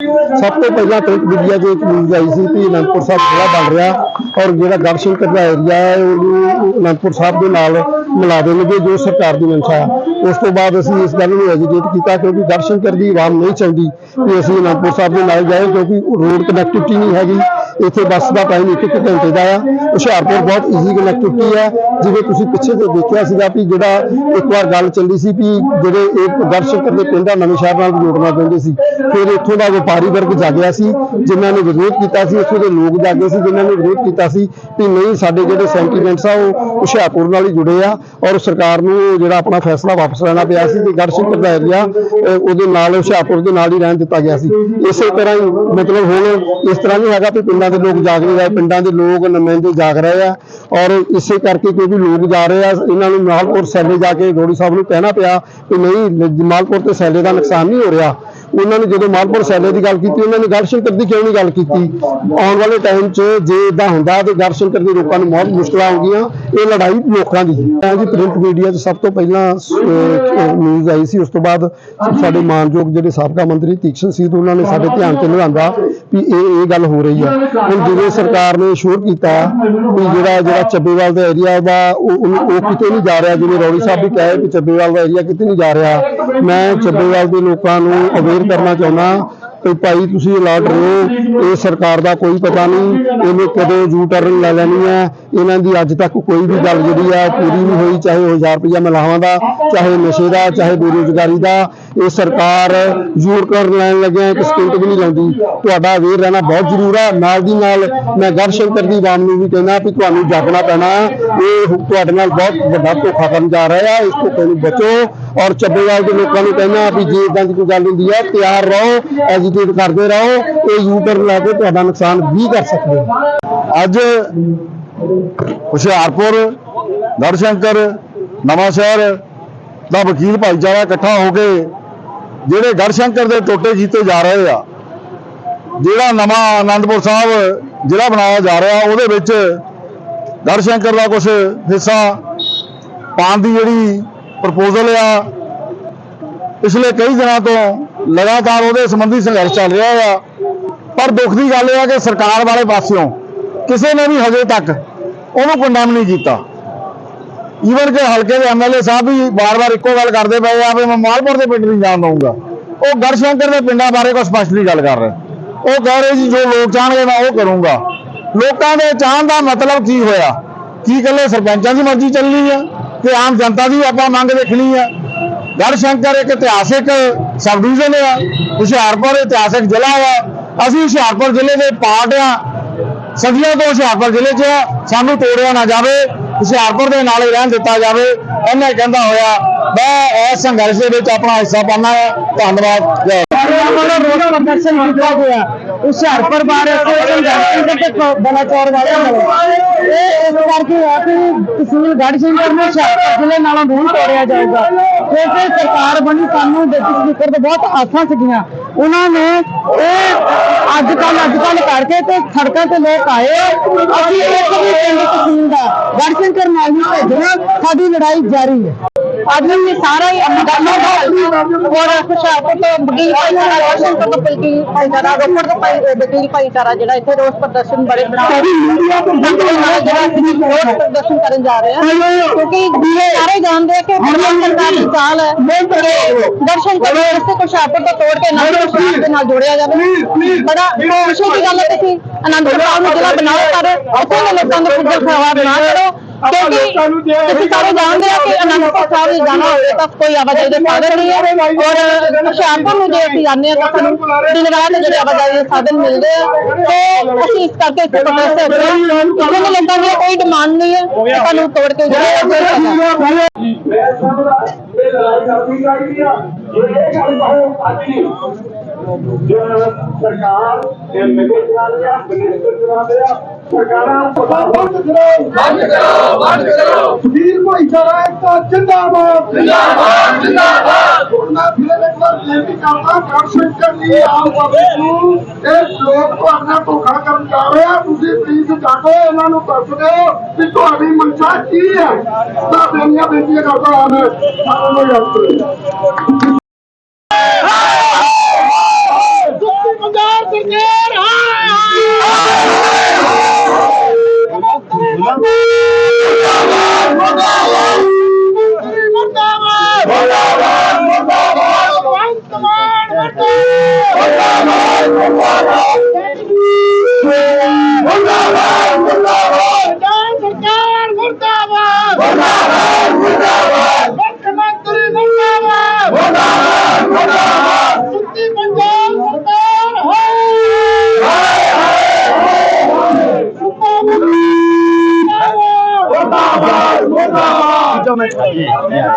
ਸਭ ਤੋਂ ਪਹਿਲਾਂ ਪ੍ਰਿੰਟ ਮੀਡੀਆ 'ਚ ਇੱਕ ਨਿਊਜ਼ ਆਈ ਸੀ ਕਿ ਅਨੰਦਪੁਰ ਸਾਹਿਬ ਜ਼ਿਲ੍ਹਾ ਬਣ ਰਿਹਾ ਔਰ ਜਿਹੜਾ ਗੜਸ਼ੰਕਰ ਦਾ ਏਰੀਆ ਹੈ, ਉਹਨੂੰ ਅਨੰਦਪੁਰ ਸਾਹਿਬ ਦੇ ਨਾਲ ਮਿਲਾ ਦੇਣਗੇ ਜੋ ਸਰਕਾਰ ਦੀ ਮਨਸ਼ਾ ਹੈ। ਉਸ ਤੋਂ ਬਾਅਦ ਅਸੀਂ ਇਸ ਗੱਲ ਨੂੰ ਐਜੀਟੇਟ ਕੀਤਾ ਕਿਉਂਕਿ ਗੜਸ਼ੰਕਰ ਦੀ ਆਵਾਮ ਨਹੀਂ ਚਾਹੁੰਦੀ ਕਿ ਅਸੀਂ ਅਨੰਦਪੁਰ ਸਾਹਿਬ ਦੇ ਨਾਲ ਜਾਏ ਕਿਉਂਕਿ ਰੋਡ ਕਨੈਕਟੀਵਿਟੀ ਨਹੀਂ ਹੈਗੀ। ਇੱਥੇ ਬੱਸ ਦਾ ਟਾਈਮ ਇੱਕ ਇੱਕ ਘੰਟੇ ਦਾ ਆ। ਹੁਸ਼ਿਆਰਪੁਰ ਬਹੁਤ ਈਜ਼ੀ ਕਨੈਕਟੀਵਿਟੀ ਆ। ਜਿਵੇਂ ਤੁਸੀਂ ਪਿੱਛੇ ਤੋਂ ਦੇਖਿਆ ਸੀਗਾ ਵੀ ਜਿਹੜਾ ਇੱਕ ਵਾਰ ਗੱਲ ਚੱਲੀ ਸੀ ਵੀ ਜਿਹੜੇ ਇਹ ਗੜਸ਼ੰਕਰ ਦੇ ਪਿੰਡਾਂ ਨਵੇਂ ਸ਼ਹਿਰ ਨਾਲ ਜੋੜਨਾ ਚਾਹੁੰਦੇ ਸੀ, ਫਿਰ ਇੱਥੋਂ ਦਾ ਵਪਾਰੀ ਵਰਗ ਜਾਗਿਆ ਸੀ, ਜਿਨ੍ਹਾਂ ਨੇ ਵਿਰੋਧ ਕੀਤਾ ਸੀ। ਇੱਥੋਂ ਦੇ ਲੋਕ ਜਾਗੇ ਸੀ, ਜਿਨ੍ਹਾਂ ਨੇ ਵਿਰੋਧ ਕੀਤਾ ਸੀ ਵੀ ਨਹੀਂ, ਸਾਡੇ ਜਿਹੜੇ ਸੈਂਟੀਮੈਂਟਸ ਆ, ਉਹ ਹੁਸ਼ਿਆਰਪੁਰ ਨਾਲ ਹੀ ਜੁੜੇ ਆ ਔਰ ਸਰਕਾਰ ਨੂੰ ਜਿਹੜਾ ਆਪਣਾ ਫੈਸਲਾ ਵਾਪਸ ਲੈਣਾ ਪਿਆ ਸੀ ਕਿ ਗੜਸ਼ੰਕਰ ਦਾ ਏਰੀਆ ਉਹਦੇ ਨਾਲ ਹੁਸ਼ਿਆਰਪੁਰ ਦੇ ਨਾਲ ਹੀ ਰਹਿਣ ਦਿੱਤਾ ਗਿਆ ਸੀ। ਇਸੇ ਤਰ੍ਹਾਂ ਹੀ ਮਤਲਬ ਹੁਣ ਇਸ ਤਰ੍ਹਾਂ ਨਹੀਂ ਹੈਗਾ ਵੀ ਪਿੰਡਾਂ ਦੇ ਲੋਕ ਜਾਗ ਨਹੀਂ ਰਹੇ ਪਿੰਡਾਂ ਦੇ ਲੋਕ ਨੁਮਾਇੰਦੇ ਜਾਗ ਰਹੇ ਆ ਔਰ ਇਸੇ ਕਰਕੇ ਕਿਉਂਕਿ ਲੋਕ ਜਾ ਰਹੇ ਆ, ਇਹਨਾਂ ਨੂੰ ਮਾਲਪੁਰ ਸੈਲੇ ਜਾ ਕੇ ਰੋੜੀ ਸਾਹਿਬ ਨੂੰ ਕਹਿਣਾ ਪਿਆ ਕਿ ਨਹੀਂ, ਮਾਲਪੁਰ ਤੇ ਸੈਲੇ ਦਾ ਨੁਕਸਾਨ ਨਹੀਂ ਹੋ ਰਿਹਾ। ਉਹਨਾਂ ਨੇ ਜਦੋਂ ਮਾਲਪੁਰ ਸੈਲੇ ਦੀ ਗੱਲ ਕੀਤੀ, ਉਹਨਾਂ ਨੇ ਗੜਸ਼ੰਕਰ ਦੀ ਕਿਉਂ ਨਹੀਂ ਗੱਲ ਕੀਤੀ? ਆਉਣ ਵਾਲੇ ਟਾਈਮ 'ਚ ਜੇ ਇਦਾਂ ਹੁੰਦਾ ਤੇ ਗੜਸ਼ੰਕਰ ਦੇ ਲੋਕਾਂ ਨੂੰ ਬਹੁਤ ਮੁਸ਼ਕਲਾਂ ਆਉਂਦੀਆਂ ਇਹ ਲੜਾਈ ਲੋਕਾਂ ਦੀ। ਹੈ ਜੀ ਪ੍ਰਿੰਟ ਮੀਡੀਆ 'ਚ ਸਭ ਤੋਂ ਪਹਿਲਾਂ ਨਿਊਜ਼ ਆਈ ਸੀ, ਉਸ ਤੋਂ ਬਾਅਦ ਸਾਡੇ ਮਾਨਯੋਗ ਜਿਹੜੇ ਸਾਬਕਾ ਮੰਤਰੀ ਤੀਕਸ਼ਣ ਸੀਤ, ਉਹਨਾਂ ਨੇ ਸਾਡੇ ਧਿਆਨ 'ਚ ਲਿਆਂਦਾ ਵੀ ਇਹ ਇਹ ਗੱਲ ਹੋ ਰਹੀ ਹੈ ਹੁਣ ਜਿਵੇਂ ਸਰਕਾਰ ਨੇ ਸ਼ੋਰ ਕੀਤਾ ਵੀ ਜਿਹੜਾ ਜਿਹੜਾ ਚੱਬੇਵਾਲ ਦਾ ਏਰੀਆ ਦਾ ਉਹ ਉਹਨੂੰ- ਉਹ ਕਿਤੇ ਨਹੀਂ ਜਾ ਰਿਹਾ, ਜਿਵੇਂ ਰੌਲੀ ਸਾਹਿਬ ਵੀ ਕਹੇ ਕਿ ਚੱਬੇਵਾਲ ਦਾ ਏਰੀਆ ਕਿਤੇ ਨਹੀਂ ਜਾ ਰਿਹਾ। ਮੈਂ ਚੱਬੇਵਾਲ ਦੇ ਲੋਕਾਂ ਨੂੰ ਅਵੇਅਰ ਕਰਨਾ ਚਾਹੁੰਦਾ ਕਿ ਭਾਈ ਤੁਸੀਂ ਅਲਰਟ ਰਹੋ, ਇਹ ਸਰਕਾਰ ਦਾ ਕੋਈ ਪਤਾ ਨਹੀਂ, ਇਹਨੇ ਕਦੋਂ ਯੂ ਟਰਨ ਲੈ ਲੈਣੀ ਹੈ, ਇਹਨਾਂ ਦੀ ਅੱਜ ਤੱਕ ਕੋਈ ਵੀ ਗੱਲ ਜਿਹੜੀ ਆ ਪੂਰੀ ਨਹੀਂ ਹੋਈ, ਚਾਹੇ ਉਹ 1000 ਰੁਪਇਆ ਮਲਾਹਾਂ ਦਾ, ਚਾਹੇ ਨਸ਼ੇ ਦਾ, ਚਾਹੇ ਬੇਰੁਜ਼ਗਾਰੀ ਦਾ, ਇਹ ਸਰਕਾਰ ਯੂ ਟਰਨ ਲੈਣ ਲੱਗਿਆ, ਇੱਕ ਸਕਿੰਟ ਵੀ ਨਹੀਂ ਲਾਉਂਦੀ। ਤੁਹਾਡਾ ਅਵੇਅਰ ਰਹਿਣਾ ਬਹੁਤ ਜ਼ਰੂਰ ਆ ਨਾਲ ਦੀ ਨਾਲ ਮੈਂ ਗੜਸ਼ੰਕਰ ਦੀ ਆਵਾਮ ਨੂੰ ਵੀ ਕਹਿੰਦਾ ਵੀ ਤੁਹਾਨੂੰ ਜਾਗਣਾ ਪੈਣਾ, ਇਹ ਤੁਹਾਡੇ ਨਾਲ ਬਹੁਤ ਵੱਡਾ ਧੋਖਾ ਕਰਨ ਜਾ ਰਿਹਾ ਆ ਇਸ ਧੋਖੇ ਨੂੰ ਬਚੋ। ਔਰ ਚੱਬੇਵਾਲ ਦੇ ਲੋਕਾਂ ਨੂੰ ਕਹਿੰਦਾ ਵੀ ਜੇ ਇਦਾਂ ਦੀ ਕੋਈ ਗੱਲ ਹੁੰਦੀ ਹੈ ਤਿਆਰ ਰਹੋ, ਐਜੀਟੇਟ ਕਰਦੇ ਰਹੋ, ਇਹ ਯੂਟਰ ਲੈ ਕੇ ਤੁਹਾਡਾ ਨੁਕਸਾਨ ਵੀ ਕਰ ਸਕਦੇ ਅੱਜ ਹੁਸ਼ਿਆਰਪੁਰ ਗੜਸ਼ੰਕਰ ਨਵਾਂ ਸ਼ਹਿਰ ਦਾ ਵਕੀਲ ਭਾਈਚਾਰਾ ਇਕੱਠਾ ਹੋ ਕੇ ਜਿਹੜੇ ਗੜਸ਼ੰਕਰ ਦੇ ਟੋਟੇ ਕੀਤੇ ਜਾ ਰਹੇ ਆ, ਜਿਹੜਾ ਨਵਾਂ ਆਨੰਦਪੁਰ ਸਾਹਿਬ ਜਿਹੜਾ ਬਣਾਇਆ ਜਾ ਰਿਹਾ, ਉਹਦੇ ਵਿੱਚ ਗੜਸ਼ੰਕਰ ਦਾ ਕੁਝ ਹਿੱਸਾ ਪਾਉਣ ਦੀ ਜਿਹੜੀ ਪ੍ਰਪੋਜ਼ਲ ਆ। ਪਿਛਲੇ ਕਈ ਦਿਨਾਂ ਤੋਂ ਲਗਾਤਾਰ ਉਹਦੇ ਸੰਬੰਧੀ ਸੰਘਰਸ਼ ਚੱਲ ਰਿਹਾ ਆ। ਪਰ ਦੁੱਖ ਦੀ ਗੱਲ ਇਹ ਆ ਕਿ ਸਰਕਾਰ ਵਾਲੇ ਪਾਸਿਓਂ ਕਿਸੇ ਨੇ ਵੀ ਹਜੇ ਤੱਕ ਉਹਨੂੰ ਕੰਡੈਮ ਨਹੀਂ ਕੀਤਾ। ਈਵਨ ਕਿ ਹਲਕੇ ਦੇ ਐਮਐਲਏ ਸਾਹਿਬ ਵੀ ਬਾਰ-ਬਾਰ ਇੱਕੋ ਗੱਲ ਕਰਦੇ ਪਏ ਆ ਵੀ ਮੈਂ ਮਾਲਪੁਰ ਦੇ ਪਿੰਡ ਨਹੀਂ ਜਾਣ ਦਊਂਗਾ। ਉਹ ਗੜਸ਼ੰਕਰ ਦੇ ਪਿੰਡਾਂ ਬਾਰੇ ਕੋਈ ਸਪਸ਼ਟਲੀ ਗੱਲ ਕਰ ਰਹੇ। ਉਹ ਕਹਿ ਰਹੇ ਜੀ ਜੋ ਲੋਕ ਚਾਹਣਗੇ ਮੈਂ ਉਹ ਕਰੂੰਗਾ। ਲੋਕਾਂ ਦੇ ਚਾਹਣ ਦਾ ਮਤਲਬ ਕੀ ਹੋਇਆ? ਕੀ ਇਕੱਲੇ ਸਰਪੰਚਾਂ ਦੀ ਮਰਜ਼ੀ ਚੱਲਣੀ ਆ? ਕਿ ਆਮ ਜਨਤਾ ਦੀ ਆਪਾਂ ਮੰਗ ਦੇਖਣੀ ਆ। ਗੜਸ਼ੰਕਰ ਇੱਕ ਇਤਿਹਾਸਿਕ ਸਬ ਡਿਵੀਜ਼ਨ ਆ ਹੁਸ਼ਿਆਰਪੁਰ ਇਤਿਹਾਸਿਕ ਜ਼ਿਲ੍ਹਾ ਆ। ਅਸੀਂ ਹੁਸ਼ਿਆਰਪੁਰ ਜ਼ਿਲ੍ਹੇ ਦੇ ਪਾਰਟ ਆ। ਸਦੀਆਂ ਤੋਂ ਹੁਸ਼ਿਆਰਪੁਰ ਜ਼ਿਲ੍ਹੇ 'ਚ ਆ, ਸਾਨੂੰ ਤੋੜਿਆ ਨਾ ਜਾਵੇ ਹੁਸ਼ਿਆਰਪੁਰ ਦੇ ਨਾਲ ਹੀ ਰਹਿਣ ਦਿੱਤਾ ਜਾਵੇ। ਇਹਨੇ ਕਹਿੰਦਾ ਹੋਇਆ। ਮੈਂ ਇਸ ਸੰਘਰਸ਼ ਦੇ ਵਿੱਚ ਆਪਣਾ ਹਿੱਸਾ ਪਾਉਣਾ ਹੈ ਧੰਨਵਾਦ। ਤੋੜਿਆ ਜਾਊਗਾ। ਕਿਉਂਕਿ ਸਰਕਾਰ ਬਣੀ ਸਾਨੂੰ ਡਿਪਟੀ ਸਪੀਕਰ ਤੋਂ ਬਹੁਤ ਆਸਾਂ ਸੀਗੀਆਂ। ਉਹਨਾਂ ਨੇ ਇਹ ਅੱਜ ਕੱਲ ਅੱਜ ਕੱਲ ਕਰਕੇ ਤੇ ਸੜਕਾਂ ਤੇ ਲੋਕ ਆਏ। ਅਸੀਂ ਇੱਕ ਵੀ ਪਿੰਡ ਤਹਿਸੀਲ ਦਾ ਗੜ੍ਹਸ਼ੰਕਰ ਨਾਲ ਨਹੀਂ ਭੇਜਣਾ। ਸਾਡੀ ਲੜਾਈ ਜਾਰੀ ਹੈ। ਅੱਜ ਵੀ ਸਾਰਾ ਹੀ ਅੰਦਾਜ਼ਾ ਦਾ ਔਰ ਹੁਸ਼ਿਆਰਪੁਰ ਤੋਂ ਵਕੀਲ ਭਾਈਚਾਰਾ ਰੋਸ਼ਨ ਤੋਂ ਵਕੀਲ ਭਾਈਚਾਰਾ ਰੋਪੜ ਤੋਂ ਭਾਈ ਵਕੀਲ ਭਾਈਚਾਰਾ ਜਿਹੜਾ ਇੱਥੇ ਰੋਸ ਪ੍ਰਦਰਸ਼ਨ ਬੜੇ ਬਣਾ ਜਿਹੜਾ ਅਸੀਂ ਰੋਸ ਪ੍ਰਦਰਸ਼ਨ ਕਰਨ ਜਾ ਰਹੇ ਹਾਂ ਕਿਉਂਕਿ ਸਾਰੇ ਜਾਣਦੇ ਆ ਕਿ ਸਰਕਾਰ ਦੀ ਚਾਲ ਹੈ ਦਰਸ਼ਨ ਕਰਨ ਵਾਸਤੇ ਹੁਸ਼ਿਆਰਪੁਰ ਤੋਂ ਤੋੜ ਕੇ ਸਾਹਿਬ ਦੇ ਨਾਲ ਜੋੜਿਆ ਜਾਵੇ। ਬੜਾ ਖੁਸ਼ੀ ਦੀ ਗੱਲ ਹੈ ਅਸੀਂ ਅਨੰਦਪੁਰ ਸਾਹਿਬ ਨੂੰ ਜ਼ਿਲ੍ਹਾ ਬਣਾਓ ਪਰ ਉੱਥੇ ਦੇ ਲੋਕਾਂ ਦਾ ਖੁੱਦਰ ਖਰਾਬ ਨਾ ਕਰੋ ਕਿਉਂਕਿ ਤੁਸੀਂ ਸਾਰੇ ਜਾਣਦੇ ਆ ਕਿ ਅਨੰਦਪੁਰ ਸਾਹਿਬ ਦੇ ਜਾਣਾ ਹੋਵੇ ਤਾਂ ਕੋਈ ਆਵਾਜਾਈ ਦੇ ਸਾਧਨ ਨਹੀਂ ਹੈ ਔਰ ਹੁਸ਼ਿਆਰਪੁਰ ਨੂੰ ਜੇ ਅਸੀਂ ਜਾਂਦੇ ਆ ਤਾਂ ਸਾਨੂੰ ਦਿਨ ਰਾਤ ਜਿਹੜੇ ਆਵਾਜਾਈ ਦੇ ਸਾਧਨ ਮਿਲਦੇ ਆ ਤੇ ਅਸੀਂ ਇਸ ਕਰਕੇ ਇੱਥੇ ਪ੍ਰੋਟੈਸਟ ਕਰ ਰਹੇ ਹਾਂ ਇੱਥੇ ਦੇ ਲੋਕਾਂ ਦੀ ਕੋਈ ਡਿਮਾਂਡ ਨਹੀਂ ਹੈ ਕਿ ਸਾਨੂੰ ਤੋੜ ਕੇ ਜਿਹੜਾ ਸਰਕਾਰ ਇਹ ਮਿਲੇ ਚਲਾ ਰਿਹਾ ਮਿਨਿਸਟਰ ਚਲਾ ਰਿਹਾ ਸਰਕਾਰਾਂ ਪਤਾ ਬੰਦ ਕਰੋ ਬੰਦ ਕਰੋ ਬੰਦ ਕਰੋ ਸੁਧੀਰ ਭਾਈਚਾਰਾ ਇੱਕ ਜਿੰਦਾਬਾਦ ਜਿੰਦਾਬਾਦ ਜਿੰਦਾਬਾਦ ਹੁਣ ਮੈਂ ਫਿਰ ਇੱਕ ਵਾਰ ਬੇਨਤੀ ਕਰਦਾ ਕਾਰਸ਼ੰਕਰ ਦੀ ਆਮ ਪਬਲਿਕ ਨੂੰ ਇਹ ਲੋਕ ਤੁਹਾਡਾ ਧੋਖਾ ਕਰਨ ਜਾ ਰਹੇ ਆ ਤੁਸੀਂ ਪਲੀਜ਼ ਜਾਗੋ ਇਹਨਾਂ ਨੂੰ ਦੱਸ ਦਿਓ ਕਿ ਤੁਹਾਡੀ ਮਨਸ਼ਾ ਕੀ ਹੈ ਤਾਂ ਬੇਨੀਆਂ ਬੇਨਤੀਆਂ ਕਰਦਾ ਹਾਂ ਮੈਂ ਸਾਰਿਆਂ ਯਾਦ ਕਰੋ Mereka.